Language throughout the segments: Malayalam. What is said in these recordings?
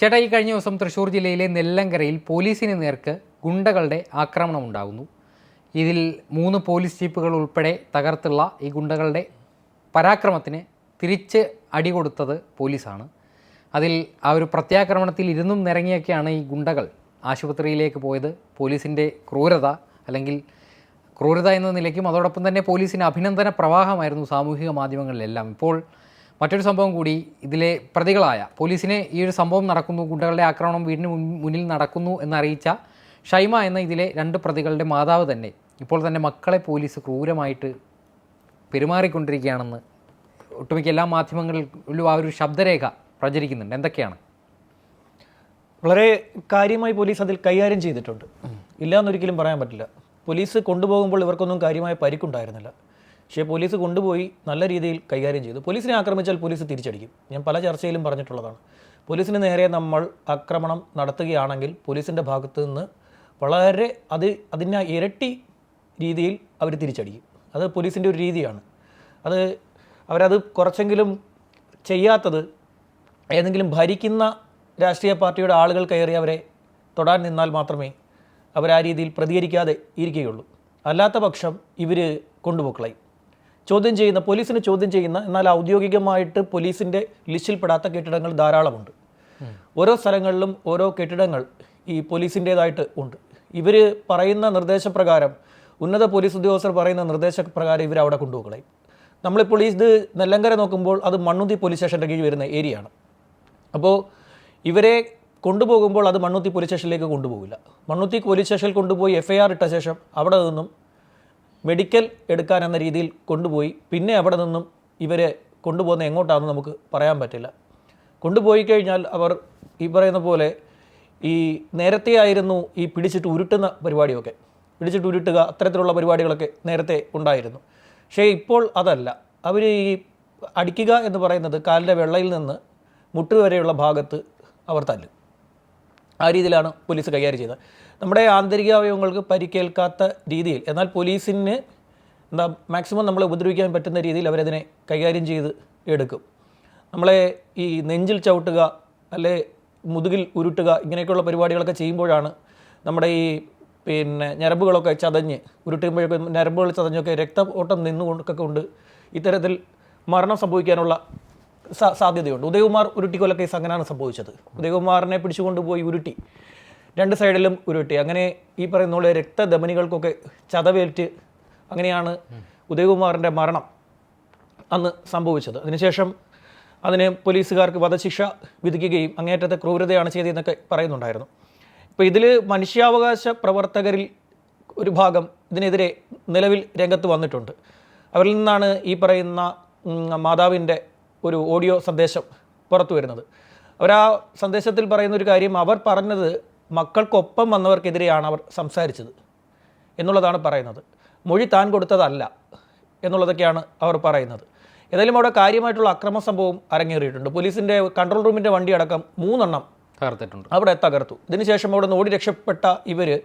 ചേട്ടാ ഈ കഴിഞ്ഞ ദിവസം തൃശ്ശൂർ ജില്ലയിലെ നെല്ലങ്കരയിൽ പോലീസിന് നേർക്ക് ഗുണ്ടകളുടെ ആക്രമണം ഉണ്ടാകുന്നു. ഇതിൽ മൂന്ന് പോലീസ് ജീപ്പുകൾ ഉൾപ്പെടെ തകർത്തുള്ള ഈ ഗുണ്ടകളുടെ പരാക്രമത്തിന് തിരിച്ച് അടി കൊടുത്തത് പോലീസാണ്. അതിൽ ആ ഒരു പ്രത്യാക്രമണത്തിൽ ഇരുന്നും നിറങ്ങിയൊക്കെയാണ് ഈ ഗുണ്ടകൾ. ആശുപത്രിയിലേക്ക് പോയത് പോലീസിന്റെ ക്രൂരത അല്ലെങ്കിൽ ക്രൂരത എന്ന നിലയ്ക്കും അതോടൊപ്പം തന്നെ പോലീസിന് അഭിനന്ദന പ്രവാഹമായിരുന്നു സാമൂഹിക മാധ്യമങ്ങളിലെല്ലാം. ഇപ്പോൾ മറ്റൊരു സംഭവം കൂടി ഇതിലെ പ്രതികളായ പോലീസിനെ ഈ ഒരു സംഭവം നടക്കുന്നു ഗുണ്ടകളുടെ ആക്രമണം വീടിന് മുന്നിൽ നടക്കുന്നു എന്നറിയിച്ച ഷൈമ എന്ന ഇതിലെ രണ്ട് പ്രതികളുടെ മാതാവ് തന്നെ ഇപ്പോൾ തന്നെ മക്കളെ പോലീസ് ക്രൂരമായിട്ട് പെരുമാറിക്കൊണ്ടിരിക്കുകയാണെന്ന് ഒട്ടുമിക്ക എല്ലാ മാധ്യമങ്ങളിലും ആ ഒരു ശബ്ദരേഖ പ്രചരിക്കുന്നുണ്ട്. എന്തൊക്കെയാണ്? വളരെ കാര്യമായി പോലീസ് അതിൽ കൈകാര്യം ചെയ്തിട്ടുണ്ട്. ഇല്ല എന്നൊരിക്കലും പറയാൻ പറ്റില്ല. പോലീസ് കൊണ്ടുപോകുമ്പോൾ ഇവർക്കൊന്നും കാര്യമായ പരിക്കുണ്ടായിരുന്നില്ല. പക്ഷേ പോലീസ് കൊണ്ടുപോയി നല്ല രീതിയിൽ കൈകാര്യം ചെയ്തു. പോലീസിനെ ആക്രമിച്ചാൽ പോലീസ് തിരിച്ചടിക്കും. ഞാൻ പല ചർച്ചയിലും പറഞ്ഞിട്ടുള്ളതാണ്. പോലീസിന് നേരെ നമ്മൾ ആക്രമണം നടത്തുകയാണെങ്കിൽ പോലീസിന്റെ ഭാഗത്ത് നിന്ന് വളരെ അത് അതിനെ ഇരട്ടി രീതിയിൽ അവർ തിരിച്ചടിക്കും. അത് പോലീസിന്റെ ഒരു രീതിയാണ്. അത് അവരത് കുറച്ചെങ്കിലും ചെയ്യാത്തത് ഏതെങ്കിലും ഭരിക്കുന്ന രാഷ്ട്രീയ പാർട്ടിയുടെ ആളുകൾ കയറി അവരെ തൊടാൻ നിന്നാൽ മാത്രമേ അവർ ആ രീതിയിൽ പ്രതികരിക്കാതെ ഇരിക്കുകയുള്ളൂ. അല്ലാത്ത പക്ഷം ഇവർ കൊണ്ടുപോക്കളയും. ചോദ്യം ചെയ്യുന്ന പോലീസിനെ ചോദ്യം ചെയ്യുന്ന എന്നാൽ ഔദ്യോഗികമായിട്ട് പോലീസിന്റെ ലിസ്റ്റിൽപ്പെടാത്ത കെട്ടിടങ്ങൾ ധാരാളമുണ്ട്. ഓരോ സ്ഥലങ്ങളിലും ഓരോ കെട്ടിടങ്ങൾ ഈ പോലീസിന്റേതായിട്ട് ഉണ്ട്. ഇവർ പറയുന്ന നിർദ്ദേശപ്രകാരം ഉന്നത പോലീസ് ഉദ്യോഗസ്ഥർ പറയുന്ന നിർദ്ദേശപ്രകാരം ഇവർ അവിടെ കൊണ്ടുപോകളയും നമ്മളിപ്പോൾ ഇത് നെല്ലങ്കര നോക്കുമ്പോൾ അത് മണ്ണുത്തി പോലീസ് സ്റ്റേഷന്റെ കീഴിൽ വരുന്ന ഏരിയയാണ്. അപ്പോൾ ഇവരെ കൊണ്ടുപോകുമ്പോൾ അത് മണ്ണുത്തി പോലീസ് സ്റ്റേഷനിലേക്ക് കൊണ്ടുപോകില്ല. മണ്ണുത്തി പോലീസ് സ്റ്റേഷനിൽ കൊണ്ടുപോയി എഫ് ഐ ആർ ഇട്ട ശേഷം അവിടെ നിന്നും മെഡിക്കൽ എടുക്കാൻ എന്ന രീതിയിൽ കൊണ്ടുപോയി പിന്നെ അവിടെ നിന്നും ഇവരെ കൊണ്ടുപോകുന്ന എങ്ങോട്ടാണെന്ന് നമുക്ക് പറയാൻ പറ്റില്ല. കൊണ്ടുപോയി കഴിഞ്ഞാൽ അവർ ഈ പറയുന്ന പോലെ ഈ നേരത്തെ ആയിരുന്നു ഈ പിടിച്ചിട്ട് ഉരുട്ടുന്ന പരിപാടിയൊക്കെ. പിടിച്ചിട്ട് ഉരുട്ടുക അത്തരത്തിലുള്ള പരിപാടികളൊക്കെ നേരത്തെ ഉണ്ടായിരുന്നു. പക്ഷേ ഇപ്പോൾ അതല്ല. അവർ ഈ അടിക്കുക എന്ന് പറയുന്നത് കാലിന്റെ വെള്ളയിൽ നിന്ന് മുട്ട് വരെയുള്ള ഭാഗത്ത് അവർ തല്ലും. ആ രീതിയിലാണ് പോലീസ് കൈകാര്യം ചെയ്തത്. നമ്മുടെ ആന്തരിക അവയവങ്ങൾക്ക് പരിക്കേൽക്കാത്ത രീതിയിൽ എന്നാൽ പോലീസിന് എന്താ മാക്സിമം നമ്മളെ ഉപദ്രവിക്കാൻ പറ്റുന്ന രീതിയിൽ അവരതിനെ കൈകാര്യം ചെയ്ത് എടുക്കും. നമ്മളെ ഈ നെഞ്ചിൽ ചവിട്ടുക അല്ലെ മുതുകിൽ ഉരുട്ടുക ഇങ്ങനെയൊക്കെയുള്ള പരിപാടികളൊക്കെ ചെയ്യുമ്പോഴാണ് നമ്മുടെ ഈ പിന്നെ ഞരമ്പുകളൊക്കെ ചതഞ്ഞ് ഉരുട്ടുമ്പോഴൊക്കെ ഞരമ്പുകൾ ചതഞ്ഞൊക്കെ രക്ത ഓട്ടം നിന്നുകൊണ്ടൊക്കെ കൊണ്ട് ഇത്തരത്തിൽ മരണം സംഭവിക്കാനുള്ള സാധ്യതയുണ്ട്. ഉദയകുമാർ ഉരുട്ടിക്കൊല കേസ് അങ്ങനെയാണ് സംഭവിച്ചത്. ഉദയകുമാറിനെ പിടിച്ചുകൊണ്ടുപോയി ഉരുട്ടി. രണ്ട് സൈഡിലും ഉരുട്ടി. അങ്ങനെ ഈ പറയുന്ന പോലെ രക്തധമനികൾക്കൊക്കെ ചതവേറ്റ് അങ്ങനെയാണ് ഉദയകുമാറിന്റെ മരണം അന്ന് സംഭവിച്ചത്. അതിനുശേഷം അതിന് പോലീസുകാർക്ക് വധശിക്ഷ വിധിക്കുകയും അങ്ങേറ്റത്തെ ക്രൂരതയാണ് ചെയ്തതെന്നൊക്കെ പറയുന്നുണ്ടായിരുന്നു. ഇപ്പോൾ ഇതിൽ മനുഷ്യാവകാശ പ്രവർത്തകരിൽ ഒരു ഭാഗം ഇതിനെതിരെ നിലവിൽ രംഗത്ത് വന്നിട്ടുണ്ട്. അവരിൽ നിന്നാണ് ഈ പറയുന്ന മാതാവിന്റെ ഒരു ഓഡിയോ സന്ദേശം പുറത്തു വരുന്നത് അവർ ആ സന്ദേശത്തിൽ പറയുന്ന ഒരു കാര്യം അവർ പറഞ്ഞത് മക്കൾക്കൊപ്പം വന്നവർക്കെതിരെയാണ് അവർ സംസാരിച്ചത് എന്നുള്ളതാണ് പറയുന്നത്. മൊഴി താൻ കൊടുത്തതല്ല എന്നുള്ളതൊക്കെയാണ് അവർ പറയുന്നത്. ഏതായാലും അവിടെ കാര്യമായിട്ടുള്ള അക്രമ സംഭവം അരങ്ങേറിയിട്ടുണ്ട്. പോലീസിന്റെ കൺട്രോൾ റൂമിന്റെ വണ്ടി അടക്കം മൂന്നെണ്ണം തകർത്തിട്ടുണ്ട്. അവിടെ തകർത്തു. ഇതിനുശേഷം അവിടെ നിന്ന് ഓടി രക്ഷപ്പെട്ട ഇവർ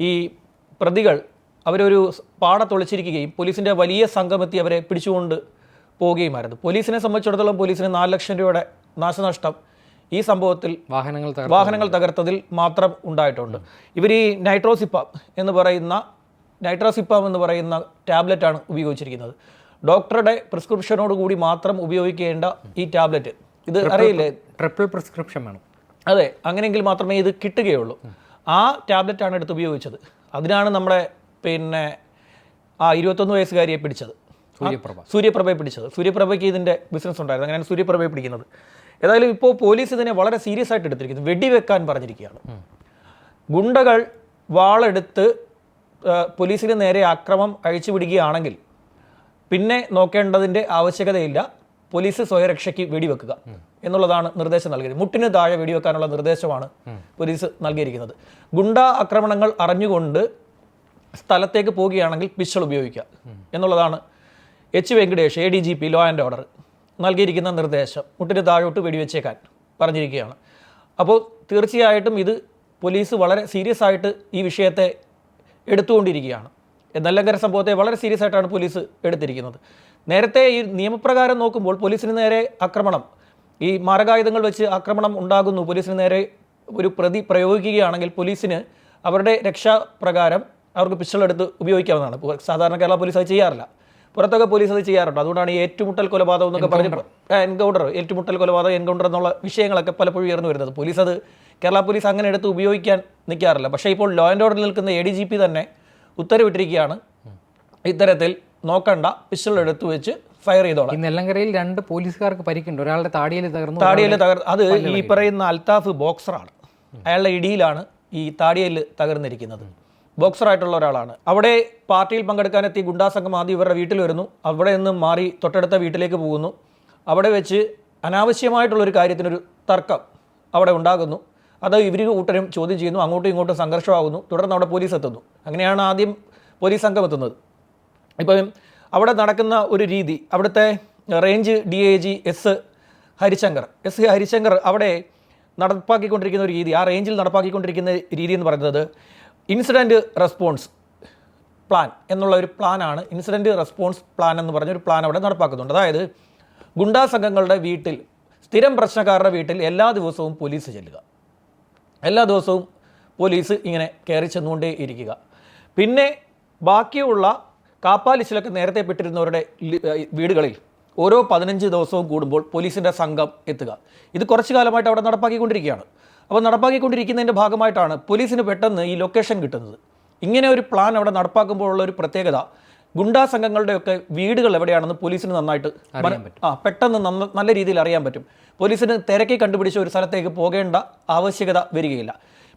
ഈ പ്രതികൾ അവരൊരു പാടത്തൊളിച്ചിരിക്കുകയും പോലീസിന്റെ വലിയ സംഘമെത്തി അവരെ പിടിച്ചുകൊണ്ട് പോവുകയുമായിരുന്നു. പോലീസിനെ സംബന്ധിച്ചിടത്തോളം പോലീസിന് നാല് ലക്ഷം രൂപയുടെ നാശനഷ്ടം ഈ സംഭവത്തിൽ വാഹനങ്ങൾ വാഹനങ്ങൾ തകർത്തതിൽ മാത്രം ഉണ്ടായിട്ടുണ്ട്. ഇവർ ഈ നൈട്രോസിപ്പാം എന്ന് പറയുന്ന നൈട്രോസിപ്പാം എന്ന് പറയുന്ന ടാബ്ലറ്റാണ് ഉപയോഗിച്ചിരിക്കുന്നത്. ഡോക്ടറുടെ പ്രിസ്ക്രിപ്ഷനോട് കൂടി മാത്രം ഉപയോഗിക്കേണ്ട ഈ ടാബ്ലറ്റ്. ഇത് അറിയില്ലേ? ട്രിപ്പിൾ പ്രിസ്ക്രിപ്ഷൻ വേണം. അതെ അങ്ങനെയെങ്കിൽ മാത്രമേ ഇത് കിട്ടുകയുള്ളൂ. ആ ടാബ്ലറ്റാണ് എടുത്ത് ഉപയോഗിച്ചത്. അതിനാണ് നമ്മുടെ പിന്നെ ആ ഇരുപത്തൊന്ന് വയസ്സുകാരിയെ പിടിച്ചത്. സൂര്യപ്രഭ. സൂര്യപ്രഭയെ പിടിച്ചത്. സൂര്യപ്രഭയ്ക്ക് ഇതിന്റെ ബിസിനസ് ഉണ്ടായിരുന്നു. അങ്ങനെയാണ് സൂര്യപ്രഭയെ പിടിക്കുന്നത്. ഏതായാലും ഇപ്പോൾ പോലീസ് ഇതിനെ വളരെ സീരിയസ് ആയിട്ട് എടുത്തിരിക്കുന്നു. വെടിവെക്കാൻ പറഞ്ഞിരിക്കുകയാണ്. ഗുണ്ടകൾ വാളെടുത്ത് പോലീസിന് നേരെ ആക്രമം അഴിച്ചുവിടുകയാണെങ്കിൽ പിന്നെ നോക്കേണ്ടതിന്റെ ആവശ്യകതയില്ല. പോലീസ് സ്വയരക്ഷയ്ക്ക് വെടിവെക്കുക എന്നുള്ളതാണ് നിർദ്ദേശം നൽകിയത്. മുട്ടിന് താഴെ വെടിവെക്കാനുള്ള നിർദ്ദേശമാണ് പോലീസ് നൽകിയിരിക്കുന്നത്. ഗുണ്ട ആക്രമണങ്ങൾ അറിഞ്ഞുകൊണ്ട് സ്ഥലത്തേക്ക് പോവുകയാണെങ്കിൽ പിസ്റ്റൾ ഉപയോഗിക്കുക എന്നുള്ളതാണ് H Venkatesh A D G P law and order നൽകിയിരിക്കുന്ന നിർദ്ദേശം. മുട്ടിന് താഴോട്ട് വെടിവെച്ചേക്കാൻ പറഞ്ഞിരിക്കുകയാണ്. അപ്പോൾ തീർച്ചയായിട്ടും ഇത് പോലീസ് വളരെ സീരിയസ് ആയിട്ട് ഈ വിഷയത്തെ എടുത്തുകൊണ്ടിരിക്കുകയാണ്. എന്നല്ലങ്കര സംഭവത്തെ വളരെ സീരിയസ് ആയിട്ടാണ് പോലീസ് എടുത്തിരിക്കുന്നത്. നേരത്തെ ഈ നിയമപ്രകാരം നോക്കുമ്പോൾ പോലീസിന് നേരെ ആക്രമണം ഈ മാരകായുധങ്ങൾ വെച്ച് ആക്രമണം ഉണ്ടാകുന്നു. പോലീസിന് നേരെ ഒരു പ്രതി പ്രയോഗിക്കുകയാണെങ്കിൽ പോലീസിന് അവരുടെ രക്ഷാപ്രകാരം അവർക്ക് പിസ്റ്റൾ എടുത്ത് ഉപയോഗിക്കാവുന്നതാണ്. സാധാരണ കേരള പോലീസ് അത് ചെയ്യാറില്ല. പുറത്തൊക്കെ പോലീസ് അത് ചെയ്യാറുണ്ട്? അതുകൊണ്ടാണ് ഈ ഏറ്റുമുട്ടൽ കൊലപാതകം എന്നൊക്കെ പറഞ്ഞ് എൻകൗണ്ടർ ഏറ്റുമുട്ടൽ കൊലപാതകം എൻകൗണ്ടർ എന്നുള്ള വിഷയങ്ങളൊക്കെ പലപ്പോഴും ഉയർന്നു വരുന്നത്. പോലീസ് അത് കേരള പോലീസ് അങ്ങനെ എടുത്ത് ഉപയോഗിക്കാൻ നിൽക്കാറില്ല. പക്ഷേ ഇപ്പോൾ ലോ ആൻഡ് ഓർഡറിൽ നിൽക്കുന്ന എ ഡി ജി പി തന്നെ ഉത്തരവിട്ടിരിക്കുകയാണ്. ഇത്തരത്തിൽ നോക്കണ്ട പിസ്റ്റൾ എടുത്തു വെച്ച് ഫയർ ചെയ്തോളാം. ഈ നെല്ലങ്കരയിൽ രണ്ട് പോലീസുകാർക്ക് പരിക്കുണ്ട്. ഒരാളുടെ താടിയിൽ തകർന്നു താടിയിൽ തകർ അത് ഈ പറയുന്ന അൽത്താഫ് ബോക്സറാണ്. അയാളുടെ ഇടിയിലാണ് ഈ താടിയിൽ തകർന്നിരിക്കുന്നത്. ബോക്സറായിട്ടുള്ള ഒരാളാണ്. അവിടെ പാർട്ടിയിൽ പങ്കെടുക്കാനെത്തി ഗുണ്ടാ സംഘം ആദ്യം ഇവരുടെ വീട്ടിൽ വരുന്നു. അവിടെ നിന്ന് മാറി തൊട്ടടുത്ത വീട്ടിലേക്ക് പോകുന്നു. അവിടെ വെച്ച് അനാവശ്യമായിട്ടുള്ളൊരു കാര്യത്തിനൊരു തർക്കം അവിടെ ഉണ്ടാകുന്നു. അത് ഇവർ കൂട്ടരും ചോദ്യം ചെയ്യുന്നു. അങ്ങോട്ടും ഇങ്ങോട്ടും സംഘർഷമാകുന്നു. തുടർന്ന് അവിടെ പോലീസ് എത്തുന്നു. അങ്ങനെയാണ് ആദ്യം പോലീസ് സംഘം എത്തുന്നത്. ഇപ്പം അവിടെ നടക്കുന്ന ഒരു രീതി അവിടുത്തെ range D A G S Harishankar S Harishankar അവിടെ നടപ്പാക്കിക്കൊണ്ടിരിക്കുന്ന ഒരു രീതി ആ റേഞ്ചിൽ നടപ്പാക്കിക്കൊണ്ടിരിക്കുന്ന രീതി എന്ന് പറയുന്നത് ഇൻസിഡന്റ് റെസ്പോൺസ് പ്ലാൻ എന്നുള്ള ഒരു പ്ലാനാണ് ഇൻസിഡന്റ് റെസ്പോൺസ് പ്ലാൻ എന്ന് പറഞ്ഞ ഒരു പ്ലാൻ അവിടെ നടപ്പാക്കുന്നുണ്ട്. അതായത് ഗുണ്ടാ സംഘങ്ങളുടെ വീട്ടിൽ സ്ഥിരം പ്രശ്നക്കാരുടെ വീട്ടിൽ എല്ലാ ദിവസവും പോലീസ് ചെല്ലുക. എല്ലാ ദിവസവും പോലീസ് ഇങ്ങനെ കയറി ചെന്നുകൊണ്ടേ ഇരിക്കുക. പിന്നെ ബാക്കിയുള്ള കാപ്പാലിശിലൊക്കെ നേരത്തെ പെട്ടിരുന്നവരുടെ വീടുകളിൽ ഓരോ പതിനഞ്ച് ദിവസവും കൂടുമ്പോൾ പോലീസിന്റെ സംഘം എത്തുക. ഇത് കുറച്ചു കാലമായിട്ട് അവിടെ നടപ്പാക്കിക്കൊണ്ടിരിക്കുകയാണ്. അപ്പോൾ നടപ്പാക്കിക്കൊണ്ടിരിക്കുന്നതിന്റെ ഭാഗമായിട്ടാണ് പോലീസിന് പെട്ടെന്ന് ഈ ലൊക്കേഷൻ കിട്ടുന്നത്. ഇങ്ങനെ ഒരു പ്ലാൻ അവിടെ നടപ്പാക്കുമ്പോഴുള്ള ഒരു പ്രത്യേകത ഗുണ്ടാ സംഘങ്ങളുടെയൊക്കെ വീടുകൾ എവിടെയാണെന്ന് പോലീസിന് നന്നായിട്ട് ആ പെട്ടെന്ന് നല്ല രീതിയിൽ അറിയാൻ പറ്റും. പോലീസിന് തിരക്കി കണ്ടുപിടിച്ച ഒരു സ്ഥലത്തേക്ക് പോകേണ്ട ആവശ്യകത വരികയില്ല.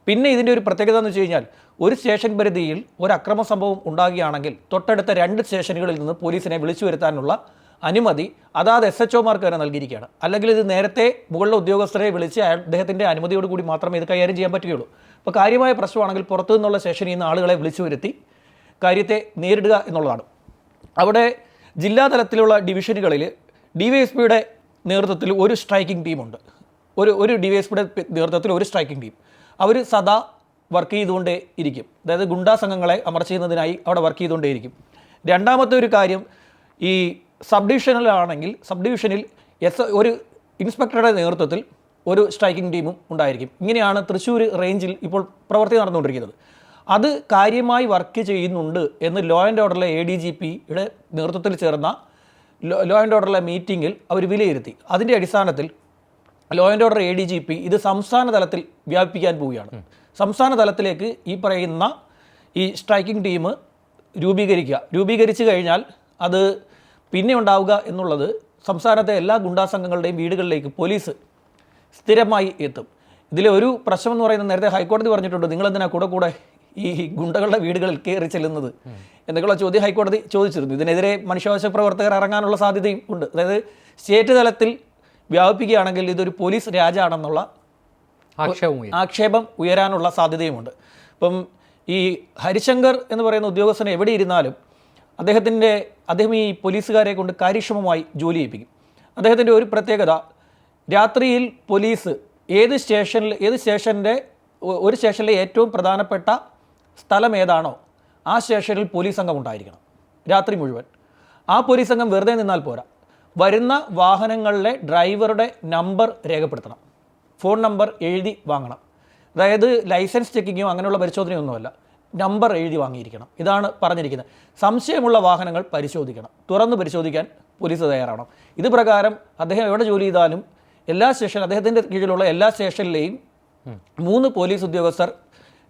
പിന്നെ ഇതിന്റെ ഒരു പ്രത്യേകത എന്ന് വെച്ച് കഴിഞ്ഞാൽ ഒരു സ്റ്റേഷൻ പരിധിയിൽ ഒരു അക്രമ സംഭവം ഉണ്ടാകുകയാണെങ്കിൽ തൊട്ടടുത്ത രണ്ട് സ്റ്റേഷനുകളിൽ നിന്ന് പോലീസിനെ വിളിച്ചു വരുത്താനുള്ള അനുമതി അതാത് എസ് എച്ച് ഒമാർക്ക് തന്നെ നൽകിയിരിക്കുകയാണ്. അല്ലെങ്കിൽ ഇത് നേരത്തെ മുകളിലെ ഉദ്യോഗസ്ഥരെ വിളിച്ച് അദ്ദേഹത്തിന്റെ അനുമതിയോടുകൂടി മാത്രമേ ഇത് കൈകാര്യം ചെയ്യാൻ പറ്റുകയുള്ളൂ. അപ്പോൾ കാര്യമായ പ്രശ്നമാണെങ്കിൽ പുറത്തു നിന്നുള്ള സ്റ്റേഷനിൽ നിന്ന് ആളുകളെ വിളിച്ചു വരുത്തി കാര്യത്തെ നേരിടുക എന്നുള്ളതാണ്. അവിടെ ജില്ലാതലത്തിലുള്ള ഡിവിഷനുകളിൽ ഡി വൈ എസ് പിയുടെ നേതൃത്വത്തിൽ ഒരു സ്ട്രൈക്കിംഗ് ടീമുണ്ട്. ഒരു ഒരു ഡി വൈ എസ് പിയുടെ നേതൃത്വത്തിൽ ഒരു സ്ട്രൈക്കിംഗ് ടീം. അവർ സദാ വർക്ക് ചെയ്തുകൊണ്ടേ ഇരിക്കും. അതായത് ഗുണ്ടാ സംഘങ്ങളെ അമർച്ച ചെയ്യുന്നതിനായി അവിടെ വർക്ക് ചെയ്തുകൊണ്ടേയിരിക്കും. രണ്ടാമത്തെ ഒരു കാര്യം ഈ സബ് ഡിവിഷനിലാണെങ്കിൽ സബ് ഡിവിഷനിൽ എസ് ഒരു ഇൻസ്പെക്ടറുടെ നേതൃത്വത്തിൽ ഒരു സ്ട്രൈക്കിംഗ് ടീമും ഉണ്ടായിരിക്കും. ഇങ്ങനെയാണ് തൃശ്ശൂർ റേഞ്ചിൽ ഇപ്പോൾ പ്രവൃത്തി നടന്നുകൊണ്ടിരിക്കുന്നത്. അത് കാര്യമായി വർക്ക് ചെയ്യുന്നുണ്ട് എന്ന് ലോ ആൻഡ് ഓർഡറിലെ എ ഡി ജി പിയുടെ നേതൃത്വത്തിൽ ചേർന്ന ലോ ആൻഡ് ഓർഡറിലെ മീറ്റിങ്ങിൽ അവർ വിലയിരുത്തി. അതിന്റെ അടിസ്ഥാനത്തിൽ law and order A D G P ഇത് സംസ്ഥാന തലത്തിൽ വ്യാപിപ്പിക്കാൻ പോവുകയാണ്. സംസ്ഥാന തലത്തിലേക്ക് ഈ പറയുന്ന ഈ സ്ട്രൈക്കിംഗ് ടീം രൂപീകരിക്കുക. രൂപീകരിച്ചു കഴിഞ്ഞാൽ അത് പിന്നെ ഉണ്ടാവുക എന്നുള്ളത് സംസ്ഥാനത്തെ എല്ലാ ഗുണ്ടാ സംഘങ്ങളുടെയും വീടുകളിലേക്ക് പോലീസ് സ്ഥിരമായി എത്തും. ഇതിലെ ഒരു പ്രശ്നം എന്ന് പറയുന്നത് നേരത്തെ ഹൈക്കോടതി പറഞ്ഞിട്ടുണ്ട് നിങ്ങൾ എന്തിനാ കൂടെ കൂടെ ഈ ഗുണ്ടകളുടെ വീടുകളിൽ കയറി ചെല്ലുന്നത്? എന്നൊക്കെയുള്ള ചോദ്യം ഹൈക്കോടതി ചോദിച്ചിരുന്നു. ഇതിനെതിരെ മനുഷ്യാവകാശ പ്രവർത്തകർ ഇറങ്ങാനുള്ള സാധ്യതയും ഉണ്ട്. അതായത് സ്റ്റേറ്റ് തലത്തിൽ വ്യാപിപ്പിക്കുകയാണെങ്കിൽ ഇതൊരു പോലീസ് രാജാണെന്നുള്ള ആക്ഷേപം ആക്ഷേപം ഉയരാനുള്ള സാധ്യതയുമുണ്ട്. അപ്പം ഈ ഹരിശങ്കർ എന്ന് പറയുന്ന ഉദ്യോഗസ്ഥൻ എവിടെ ഇരുന്നാലും അദ്ദേഹത്തിന്റെ അദ്ദേഹം ഈ പോലീസുകാരെ കൊണ്ട് കാര്യക്ഷമമായി ജോലി ചെയ്യിപ്പിക്കും. അദ്ദേഹത്തിന്റെ ഒരു പ്രത്യേകത രാത്രിയിൽ പോലീസ് ഏത് സ്റ്റേഷനിൽ ഏത് സ്റ്റേഷന്റെ ഒരു സ്റ്റേഷനിലെ ഏറ്റവും പ്രധാനപ്പെട്ട സ്ഥലം ഏതാണോ ആ സ്റ്റേഷനിൽ പോലീസ് സംഘം ഉണ്ടായിരിക്കണം രാത്രി മുഴുവൻ. ആ പോലീസ് സംഘം വെറുതെ നിന്നാൽ പോരാ. വരുന്ന വാഹനങ്ങളിലെ ഡ്രൈവറുടെ നമ്പർ രേഖപ്പെടുത്തണം. ഫോൺ നമ്പർ എഴുതി വാങ്ങണം. അതായത് ലൈസൻസ് ചെക്കിങ്ങോ അങ്ങനെയുള്ള പരിശോധനയൊന്നുമല്ല. നമ്പർ എഴുതി വാങ്ങിയിരിക്കണം. ഇതാണ് പറഞ്ഞിരിക്കുന്നത്. സംശയമുള്ള വാഹനങ്ങൾ പരിശോധിക്കണം. തുറന്ന് പരിശോധിക്കാൻ പോലീസ് തയ്യാറാവണം. ഇത് പ്രകാരം അദ്ദേഹം എവിടെ ജോലി ചെയ്താലും എല്ലാ സ്റ്റേഷൻ അദ്ദേഹത്തിന്റെ കീഴിലുള്ള എല്ലാ സ്റ്റേഷനിലെയും മൂന്ന് പോലീസ് ഉദ്യോഗസ്ഥർ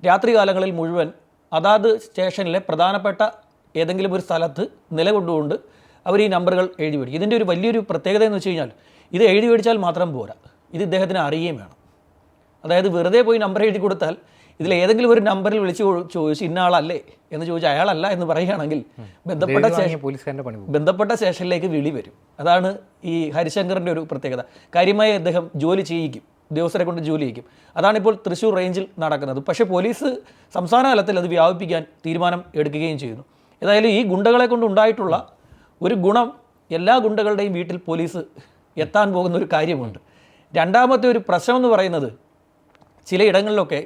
രാത്രികാലങ്ങളിൽ മുഴുവൻ അതാത് സ്റ്റേഷനിലെ പ്രധാനപ്പെട്ട ഏതെങ്കിലും ഒരു സ്ഥലത്ത് നിലകൊണ്ടുകൊണ്ട് അവർ ഈ നമ്പറുകൾ എഴുതി മേടിക്കും. ഇതിന്റെ ഒരു വലിയൊരു പ്രത്യേകത എന്ന് വെച്ച് കഴിഞ്ഞാൽ ഇത് എഴുതി മേടിച്ചാൽ മാത്രം പോരാ. ഇത് ഇദ്ദേഹത്തിന് അറിയുകയും വേണം. അതായത് വെറുതെ പോയി നമ്പർ എഴുതി കൊടുത്താൽ ഇതിൽ ഏതെങ്കിലും ഒരു നമ്പറിൽ വിളിച്ച് ചോദിച്ചു ചോദിച്ച് ഇന്ന ആളല്ലേ എന്ന് ചോദിച്ചാൽ അയാളല്ല എന്ന് പറയുകയാണെങ്കിൽ ബന്ധപ്പെട്ട ബന്ധപ്പെട്ട സ്റ്റേഷനിലേക്ക് വിളി വരും. അതാണ് ഈ ഹരിശങ്കറിന്റെ ഒരു പ്രത്യേകത. കാര്യമായി അദ്ദേഹം ജോലി ചെയ്യിക്കും. ഉദ്യോഗസ്ഥരെ കൊണ്ട് ജോലി ചെയ്യിക്കും. അതാണിപ്പോൾ തൃശ്ശൂർ റേഞ്ചിൽ നടക്കുന്നത്. പക്ഷേ പോലീസ് സംസ്ഥാന തലത്തിൽ അത് വ്യാപിപ്പിക്കാൻ തീരുമാനം എടുക്കുകയും ചെയ്യുന്നു. ഏതായാലും ഈ ഗുണ്ടകളെ കൊണ്ട് ഉണ്ടായിട്ടുള്ള ഒരു ഗുണം എല്ലാ ഗുണ്ടകളുടെയും വീട്ടിൽ പോലീസ് എത്താൻ പോകുന്ന ഒരു കാര്യമുണ്ട്. രണ്ടാമത്തെ ഒരു പ്രശ്നം എന്ന് പറയുന്നത് ചിലയിടങ്ങളിലൊക്കെ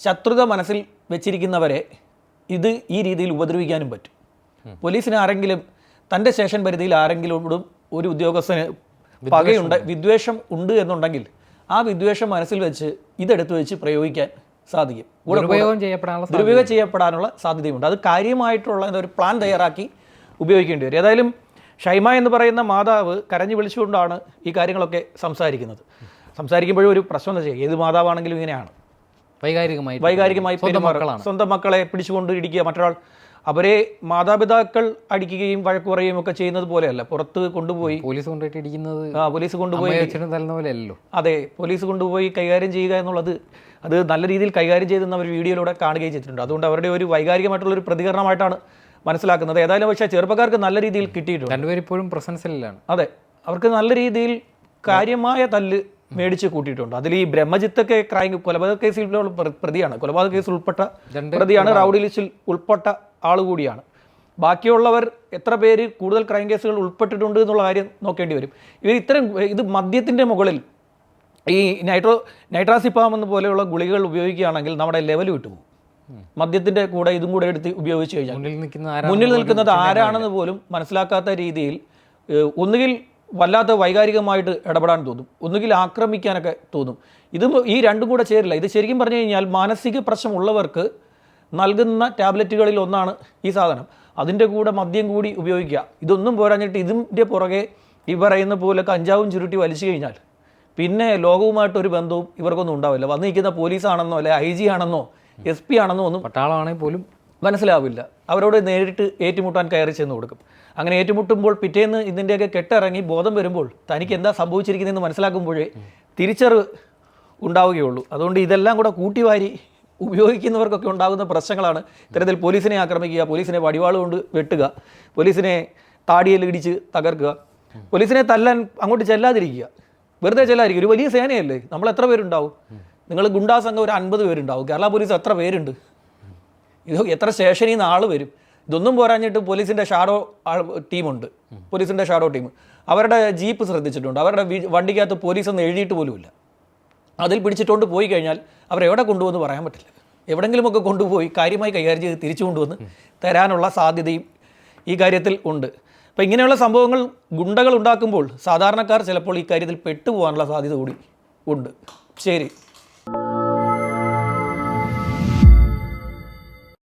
ശത്രുത മനസ്സിൽ വെച്ചിരിക്കുന്നവരെ ഇത് ഈ രീതിയിൽ ഉപദ്രവിക്കാനും പറ്റും. പോലീസിന് ആരെങ്കിലും തന്റെ സ്റ്റേഷൻ പരിധിയിൽ ആരെങ്കിലും ഒരു ഉദ്യോഗസ്ഥന് പകയുണ്ട് വിദ്വേഷം ഉണ്ട് എന്നുണ്ടെങ്കിൽ ആ വിദ്വേഷം മനസ്സിൽ വെച്ച് ഇതെടുത്ത് വെച്ച് പ്രയോഗിക്കാൻ സാധിക്കും. ദുരുപയോഗം ചെയ്യപ്പെടാനുള്ള ദുരുപയോഗം ചെയ്യപ്പെടാനുള്ള സാധ്യതയുണ്ട് അത് കാര്യമായിട്ടുള്ള ഒരു പ്ലാൻ തയ്യാറാക്കി ഉപയോഗിക്കേണ്ടി വരും. ഏതായാലും ഷൈമ എന്ന് പറയുന്ന മാതാവ് കരഞ്ഞു വിളിച്ചുകൊണ്ടാണ് ഈ കാര്യങ്ങളൊക്കെ സംസാരിക്കുന്നത്. സംസാരിക്കുമ്പോഴും ഒരു പ്രശ്നം എന്താ ചെയ്യുക ഏത് മാതാവാണെങ്കിലും ഇങ്ങനെയാണ്. വൈകാരികമായി വൈകാരികമായി സ്വന്തം മക്കളെ പിടിച്ചുകൊണ്ട് ഇടിക്കുക മറ്റൊരാൾ അവരെ മാതാപിതാക്കൾ അടിക്കുകയും വഴക്ക് പറയുകയും ഒക്കെ ചെയ്യുന്നത് പോലെയല്ല. പുറത്ത് കൊണ്ടുപോയി പോലീസ് കൊണ്ടുപോയിട്ട് ഇടിക്കുന്നത് ആ, പോലീസ് കൊണ്ടുപോയി അല്ലല്ലോ അതെ പോലീസ് കൊണ്ടുപോയി കൈകാര്യം ചെയ്യുക എന്നുള്ളത് അത് നല്ല രീതിയിൽ കൈകാര്യം ചെയ്തെന്ന് അവർ വീഡിയോയിലൂടെ കാണുകയും ചെയ്തിട്ടുണ്ട്. അതുകൊണ്ട് അവരുടെ ഒരു വൈകാരികമായിട്ടുള്ള ഒരു പ്രതികരണമായിട്ടാണ് മനസ്സിലാക്കുന്നത്. ഏതായാലും പക്ഷേ ചെറുപ്പക്കാർക്ക് നല്ല രീതിയിൽ കിട്ടിയിട്ടുണ്ട്. രണ്ടുപേരിപ്പോഴും പ്രസൻസിലാണ് അതെ അവർക്ക് നല്ല രീതിയിൽ കാര്യമായ തല്ല് മേടിച്ച് കൂട്ടിയിട്ടുണ്ട്. അതിൽ ഈ ബ്രഹ്മജിത്തൊക്കെ ക്രൈം കൊലപാതക കേസിൽ പ്രതിയാണ്. കൊലപാതക കേസിൽ ഉൾപ്പെട്ട പ്രതിയാണ് റൗഡി ലിസ്റ്റിൽ ഉൾപ്പെട്ട ആൾ കൂടിയാണ്. ബാക്കിയുള്ളവർ എത്ര പേര് കൂടുതൽ ക്രൈം കേസുകൾ ഉൾപ്പെട്ടിട്ടുണ്ട് എന്നുള്ള കാര്യം നോക്കേണ്ടി വരും. ഇവർ ഇത്തരം ഇത് മദ്യത്തിന്റെ മുകളിൽ ഈ നൈട്രോ നൈട്രാസിപ്പാം എന്ന പോലെയുള്ള ഗുളികകൾ ഉപയോഗിക്കുകയാണെങ്കിൽ നമ്മുടെ ലെവൽ വിട്ടുപോകും. മദ്യത്തിന്റെ കൂടെ ഇതും കൂടെ എടുത്ത് ഉപയോഗിച്ച് കഴിഞ്ഞാൽ മുന്നിൽ നിൽക്കുന്നത് ആരാണെന്ന് പോലും മനസ്സിലാക്കാത്ത രീതിയിൽ ഒന്നുകിൽ വല്ലാത്ത വൈകാരികമായിട്ട് ഇടപെടാൻ തോന്നും. ഒന്നുകിൽ ആക്രമിക്കാനൊക്കെ തോന്നും. ഇത് ഈ രണ്ടും കൂടെ ചേരില്ല. ഇത് ശരിക്കും പറഞ്ഞു കഴിഞ്ഞാൽ മാനസിക പ്രശ്നമുള്ളവർക്ക് നൽകുന്ന ടാബ്ലറ്റുകളിൽ ഒന്നാണ് ഈ സാധനം. അതിന്റെ കൂടെ മദ്യം കൂടി ഉപയോഗിക്കുക. ഇതൊന്നും പോരാഞ്ഞിട്ട് ഇതിന്റെ പുറകെ ഈ പറയുന്ന പോലെ കഞ്ചാവും ചുരുട്ടി വലിച്ചു കഴിഞ്ഞാൽ പിന്നെ ലോകവുമായിട്ട് ഒരു ബന്ധവും ഇവർക്കൊന്നും ഉണ്ടാവില്ല. വന്നു നിൽക്കുന്ന പോലീസാണെന്നോ അല്ലെ ഐ ജി ആണെന്നോ എസ് പി ആണെന്നോ ഒന്നും പട്ടാളമാണെങ്കിൽ പോലും മനസ്സിലാവില്ല. അവരോട് നേരിട്ട് ഏറ്റുമുട്ടാൻ കയറി ചെന്ന് കൊടുക്കും. അങ്ങനെ ഏറ്റുമുട്ടുമ്പോൾ പിറ്റേന്ന് ഇതിന്റെയൊക്കെ കെട്ടിറങ്ങി ബോധം വരുമ്പോൾ തനിക്ക് എന്താ സംഭവിച്ചിരിക്കുന്നതെന്ന് മനസ്സിലാക്കുമ്പോഴേ തിരിച്ചറിവ് ഉണ്ടാവുകയുള്ളൂ. അതുകൊണ്ട് ഇതെല്ലാം കൂടെ കൂട്ടിവാരി ഉപയോഗിക്കുന്നവർക്കൊക്കെ ഉണ്ടാകുന്ന പ്രശ്നങ്ങളാണ്. ഇത്തരത്തിൽ പോലീസിനെ ആക്രമിക്കുക പോലീസിനെ വടിവാൾ കൊണ്ട് വെട്ടുക പോലീസിനെ താടിയിൽ ഇടിച്ച് തകർക്കുക പോലീസിനെ തല്ലാൻ അങ്ങോട്ട് ചെല്ലാതിരിക്കുക. വെറുതെ ചെല്ലാതിരിക്കുക. ഒരു വലിയ സേനയല്ലേ? നമ്മൾ എത്ര പേരുണ്ടാവും? നിങ്ങൾ ഗുണ്ടാ സംഘം ഒരു അൻപത് പേരുണ്ടാവും. കേരള പോലീസ് എത്ര പേരുണ്ട്? ഇത് എത്ര സ്റ്റേഷനിൽ നിന്ന് ആൾ വരും? ഇതൊന്നും പോരാഞ്ഞിട്ട് പോലീസിന്റെ ഷാഡോ ടീമുണ്ട്. പോലീസിന്റെ ഷാഡോ ടീം. അവരുടെ ജീപ്പ് ശ്രദ്ധിച്ചിട്ടുണ്ട്. അവരുടെ വണ്ടിക്കകത്ത് പോലീസ് എന്ന് എഴുതിയിട്ട് പോലുമില്ല. അതിൽ പിടിച്ചിട്ടുകൊണ്ട് പോയി കഴിഞ്ഞാൽ അവരെവിടെ കൊണ്ടുവന്ന് പറയാൻ പറ്റില്ല. എവിടെങ്കിലുമൊക്കെ കൊണ്ടുപോയി കാര്യമായി കൈകാര്യം ചെയ്ത് തിരിച്ചു കൊണ്ടുവന്ന് തരാനുള്ള സാധ്യതയും ഈ കാര്യത്തിൽ ഉണ്ട്. അപ്പോൾ ഇങ്ങനെയുള്ള സംഭവങ്ങൾ ഗുണ്ടകൾ ഉണ്ടാക്കുമ്പോൾ സാധാരണക്കാർ ചിലപ്പോൾ ഈ കാര്യത്തിൽ പെട്ടുപോകാനുള്ള സാധ്യത കൂടി ഉണ്ട്. ശരി.